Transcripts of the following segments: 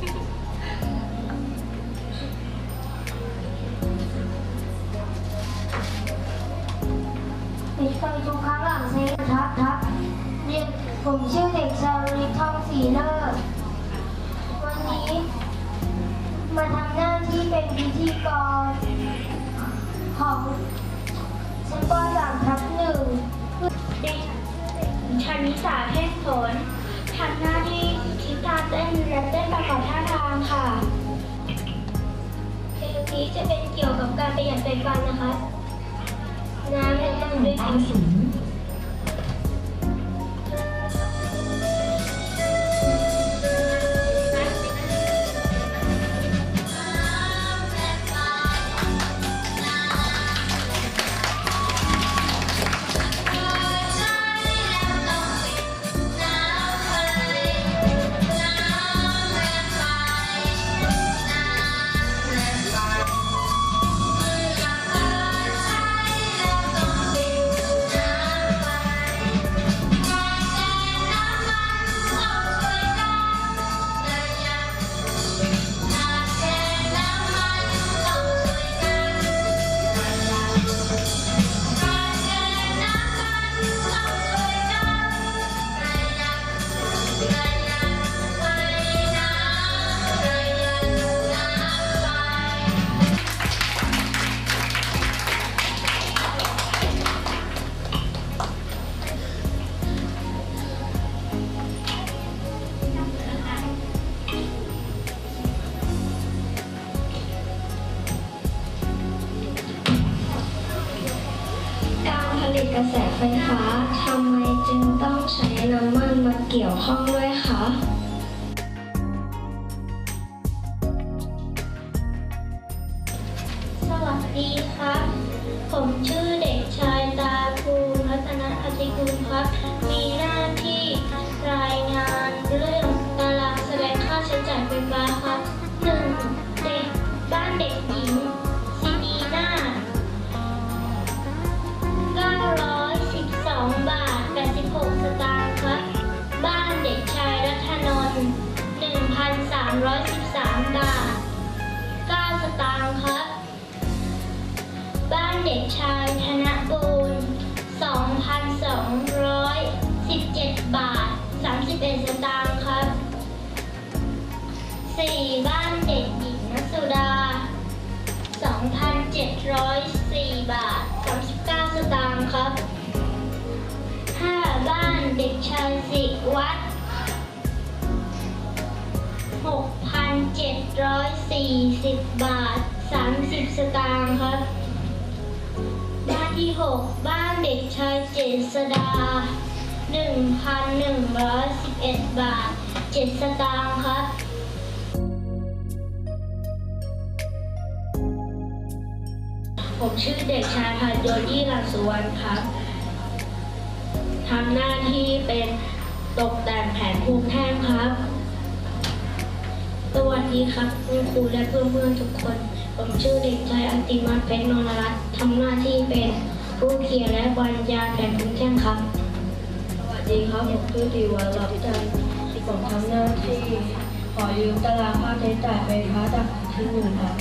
ติดฟังทุกครั้งหลังเซ็งทับทับเรียนผมชื่อเด็กชายลิทองสีเลิศวันนี้ มาทำหน้าที่เป็นพิธีกร ของชั้นป .3 ทับหนึ่งเด็กชานิสาเทศสนทำหน้า เต้นและเต้นประกอบท่าทางค่ะ เพลงนี้จะเป็นเกี่ยวกับการประหยัดไฟฟ้านะคะ น้ำและต้องด้วยสิง รผลิตกระแสไฟฟ้าทำไมจึงต้องใช้น้ำมันมาเกี่ยวข้องด้วยคะ เด็กชายธนบูรณ์2,217 บาท 31 สตางค์ครับ 4. บ้านเด็กหญิงนสุดา 2,704 บาท 39 สตางค์ครับ 5. บ้านเด็กชายสิวัตร6,740 บาท 30 สตางค์ครับ ที่ 6 บ้านเด็กชายเจษดา 1,111 บาท 7 สตางค์ครับผมชื่อเด็กชายพันโยยี่หลักสุวรรณครับทำหน้าที่เป็นตกแต่งแผนภูมิแท่งครับ สวัสดีครับคุณครูและเพื่อนๆทุกคน ผมชื่อเด็กชายอันติมาเพชรนนรัตน์ทำหน้าที่เป็น ผู้เขียนและบรรยายแผนภูมิแท่งครับ สวัสดีครับ ผมชื่อติวันรับจันทร์ผมทำหน้าที่ ขอยืมตารางค่าใช้จ่ายไฟฟ้าจากที่หนึ่งครับ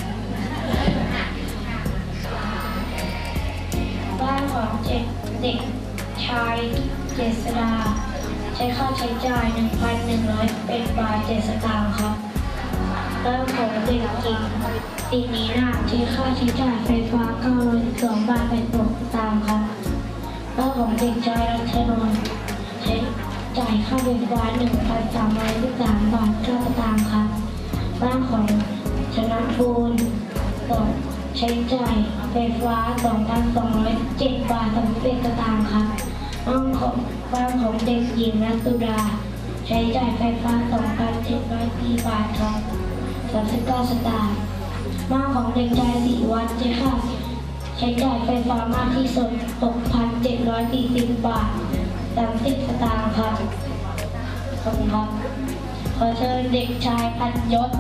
บ้านของเด็กเด็กชายเจษดา ใช้ค่าใช้จ่าย 1,100 เป็นบาท7สตางค์ครับ บ้านของเด็กหญิงปีนี้น่าใช้ค่าใช้จ่ายไฟฟ้า912บาท86สตางค์ครับบ้านของเด็กชายรัชนนท์ใช้จ่ายค่าไฟฟ้า1,313บาท9สตางค์ครับบ้านของชนะบูรณ์สองใช้จ่ายไฟฟ้า 2,207 บาท31สตางค์ครับบ้านของบ้านของเด็กหญิงรัตุดา ใช้จ่ายไฟฟ้า 2,704บาทครับ 39 สตางค์บ้านของเด็กชายศิวัตรใช้ค่าใช้จ่ายไฟฟ้ามากที่สุด 6,740 บาท 30 สตางค์ครับขอบคุณครับ ขอเชิญเด็กชายพันยศ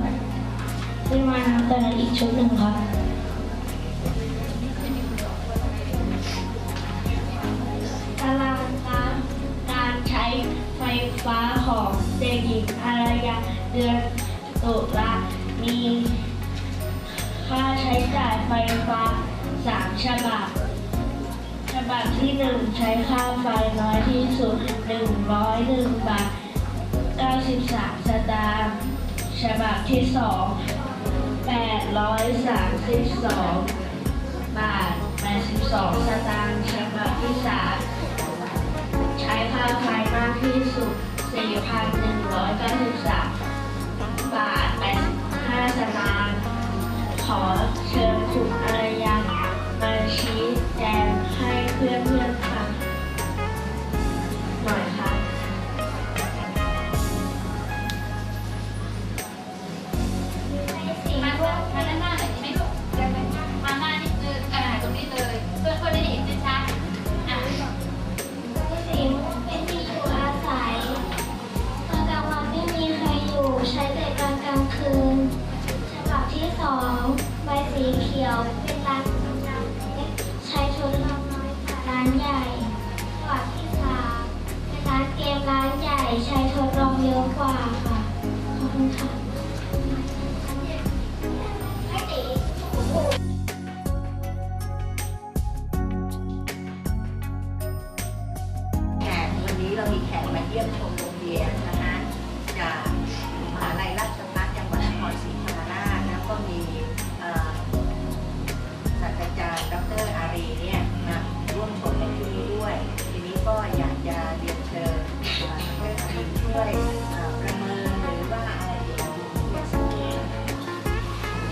ขึ้นมานำเสนออีกชุดหนึ่งครับตารางการการใช้ไฟฟ้าของเด็กหญิงอารยาเดือนตุลา มีค่าใช้จ่ายไฟฟ้าสามฉบับ ฉบับที่หนึ่งใช้ค่าไฟน้อยที่สุดหนึ่งร้อย1บาท93สตางค์ฉบับที่2 832บาท82สตางค์ฉบับที่3ใช้ค่าไฟมากที่สุด4,193บาท สีเขียว เป็นร้านประจำเล็กใช้ทดลองน้อยค่ะร้านใหญ่กว่าที่สามเป็นร้านเกมร้านใหญ่ ใช้ทดลองเยอะกว่าค่ะ ขอบคุณค่ะ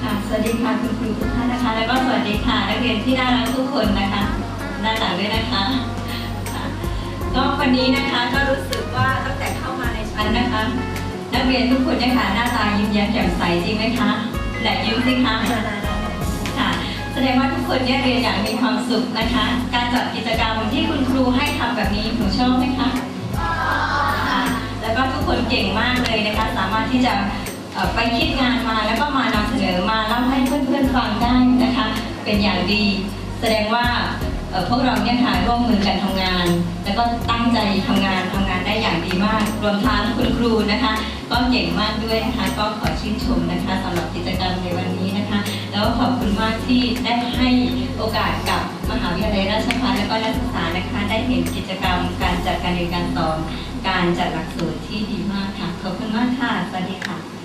ค่ะสวัสดีค่ะคุณครูทุกท่านนะคะ แล้วก็สวัสดีค่ะนักเรียนที่น่ารักทุกคนนะคะด้านหลังด้วยนะคะก็วันนี้นะคะก็รู้สึกว่าตั้งแต่เข้ามาในชั้นนะคะ นักเรียนทุกคนนี่ยค่ะหน้าตายิ้มแย้มแจ่มใสจริงไหมคะแหละยิ้มสิคะค่ะ แสดงว่าทุกคนเนี่ยเรียนอย่างมีความสุขนะคะ การจัดกิจกรรมที่คุณครูให้ทำแบบนี้หนูชอบไหมคะค่ะแล้วก็ทุกคนเก่งมากเลยนะคะ สามารถที่จะไปคิดงานมาแล้วก็มานำเสนอมา เป็นอย่างดี แสดงว่าพวกเราเนี่ยค่ะร่วมมือกันทำงาน แล้วก็ตั้งใจทำงานทำงานได้อย่างดีมาก รวมทั้งคุณครูนะคะ ก็เก่งมากด้วยนะคะ ก็ขอชื่นชมนะคะสำหรับกิจกรรมในวันนี้นะคะ แล้วก็ขอบคุณมากที่ได้ให้โอกาสกับมหาวิทยาลัยราชภัฏและก็นักศึกษานะคะ ได้เห็นกิจกรรม การจัดการเรียนการสอนการจัดหลักสูตรที่ดีมากค่ะขอบคุณมากค่ะสวัสดีค่ะ